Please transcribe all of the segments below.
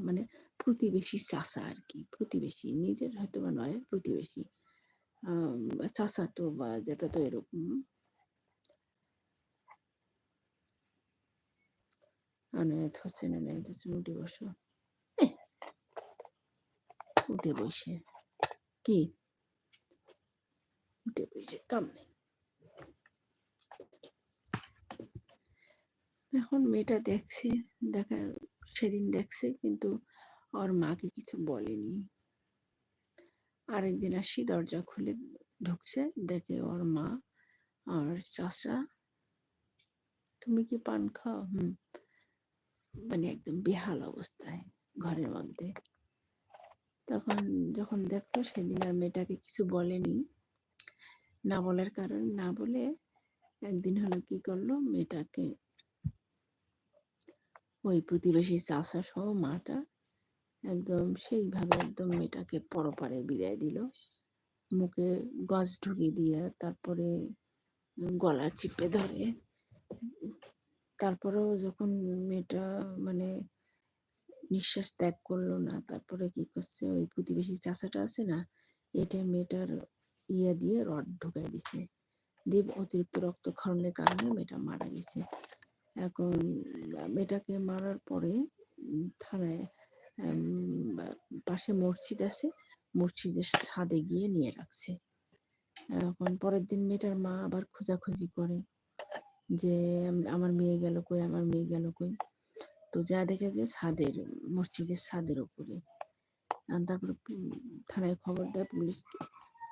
মানে প্রতিবেশী চাচা আর কি প্রতিবেশী। নিজের হয়তো বা নয়, প্রতিবেশী। চাচা তো বা যেটা তো এরকম। হচ্ছে না উঠে বসো। উঠে বসে। কি? উঠে বসে, কাম নেই। এখন মেয়েটা দেখছে দেখা সেদিন দেখছে, কিন্তু ওর মাকে কিছু বলেনি। আরেকদিন আসি, দরজা খুলে ঢুকছে, দেখে ওর মা আর চাষা তুমি কি পান খাও? হুম। মানে একদম বেহাল অবস্থায় ঘরের মধ্যে। তখন যখন দেখল, সেদিন আর মেয়েটাকে কিছু বলেনি। না বলার কারণ না বলে একদিন হলো কি করল, মেয়েটাকে ওই প্রতিবেশী চাষা সহ মাটা একদম সেইভাবে একদম মেয়েটাকে পরপারে বিদায় দিল। মুখে গজ ঢুকিয়ে দিয়ে তারপরে গলা চিপে ধরে। তারপরেও যখন মেয়েটা মানে নিঃশ্বাস ত্যাগ করল না, তারপরে কি করছে, ওই প্রতিবেশী চাষাটা আছে না, এটা মেয়েটার ইয়ে দিয়ে রড ঢুকাই দিছে। দিয়ে অতিরিক্ত রক্তক্ষরণের কারণে মেয়েটা মারা গেছে। এখন মেয়েটাকে মারার পরে থানায় পাশে মসজিদ আছে, মসজিদের ছাদে গিয়ে নিয়ে রাখছে। এখন পরের দিন মেয়েটার মা আবার খোঁজাখুঁজি করে যে, আমার মেয়ে গেল কই, আমার মেয়ে গেল কই। তো যা দেখে যে ছাদের, মসজিদের ছাদের উপরে। তারপরে থানায় খবর দেয় পুলিশ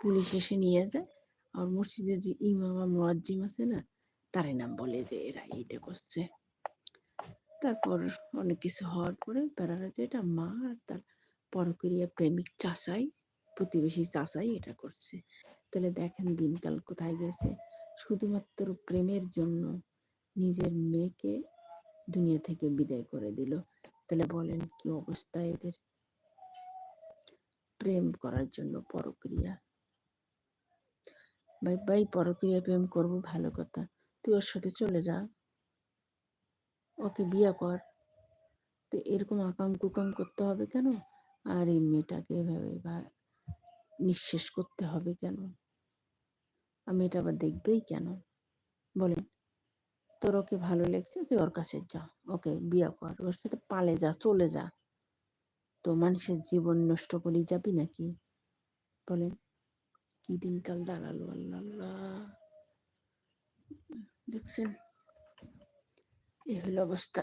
পুলিশ এসে নিয়ে যায়। আর মসজিদের যে ইমাম মোয়াজ্জিম আছে না তারে নাম বলে যে এরা এইটা করছে। তারপর অনেক কিছু হওয়ার পরে বেড়ারা যে এটা মা আর তার পরকরিয়া প্রেমিক চাষাই প্রতিবেশী চাষাই এটা করছে। তাহলে দেখেন দিনকাল কোথায় গেছে। শুধুমাত্র প্রেমের জন্য নিজের মেয়েকে দুনিয়া থেকে বিদায় করে দিল। তাহলে বলেন কি অবস্থা এদের? প্রেম করার জন্য পরক্রিয়া ভাই ভাই পরক্রিয়া প্রেম করব ভালো কথা। তুই ওর সাথে চলে যা। ওকে বিয়ে কর। তো এরকম আকাম কুকাম করতে হবে কেন? আর এই মেয়েটাকে এভাবে বা নিঃশেষ করতে হবে কেন? আমি এটা আবার দেখবেই কেন? বলেন, তোর ওকে ভালো লেগছে, তুই ওর কাছে যা। ওকে বিয়ে কর। ওর সাথে পালে যা, চলে যা। তো মানুষের জীবন নষ্ট করেই যাবি নাকি? বলেন, কি দিনকাল দাঁড়াল আল্লাহ আল্লাহ। দেখছেন? এই হলো অবস্থা।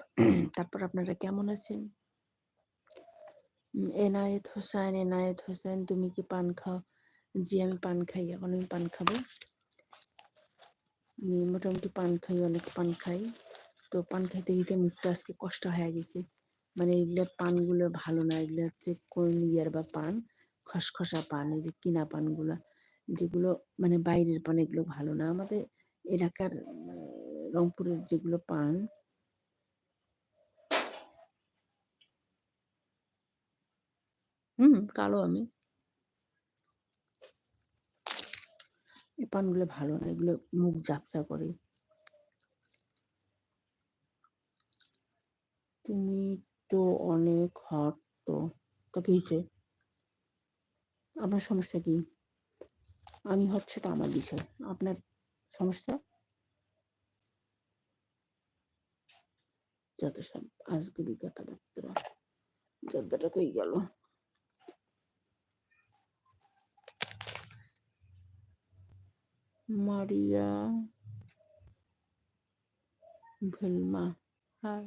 তারপর আপনারা কেমন আছেন? এনায়েত হোসেন এনায়েত হোসেন, তুমি কি পান খাও? জি, আমি পান খাই, এখন আমি পান খাব। আমি মোটামুটি পান খাই, অনেক পান খাই। তো পান খাইতে খাইতে মুখটা আজকে কষ্ট হয়ে গেছে। মানে এগুলো পানগুলো ভালো না, এগুলো হচ্ছে কোন ইয়ার বা পান? খসখসা পান, এই যে কিনা পানগুলা। যেগুলো মানে বাইরের পান, এগুলো ভালো না। আমাদের এলাকার রংপুরের যেগুলো পান। হুম, কালো আমি। এই পানগুলো ভালো না, এগুলো মুখ ঝাপসা করে। তুমি তো অনেক হট তো তো কি আপনার সমস্যা কি? আমি হচ্ছে তো আমার বিষয়। আপনার সমস্যা? যত সব আজগুবি কথাবার্তা যতটা কই গেল। মারিয়া ভেলমা হাই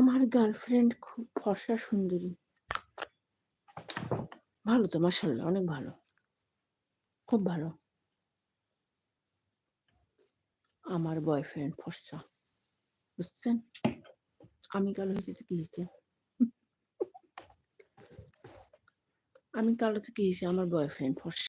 আমার গার্লফ্রেন্ড খুব ফর্সা সুন্দরী। ভালো তো মার্শাল্লাহ অনেক ভালো। খুব ভালো। আমার বয়ফ্রেন্ড ফর্সা, বুঝছেন? আমি কালো হয়েছে কি হয়েছে? আমি কালো থেকে এসে আমার বয়ফ্রেন্ড ফর্সা।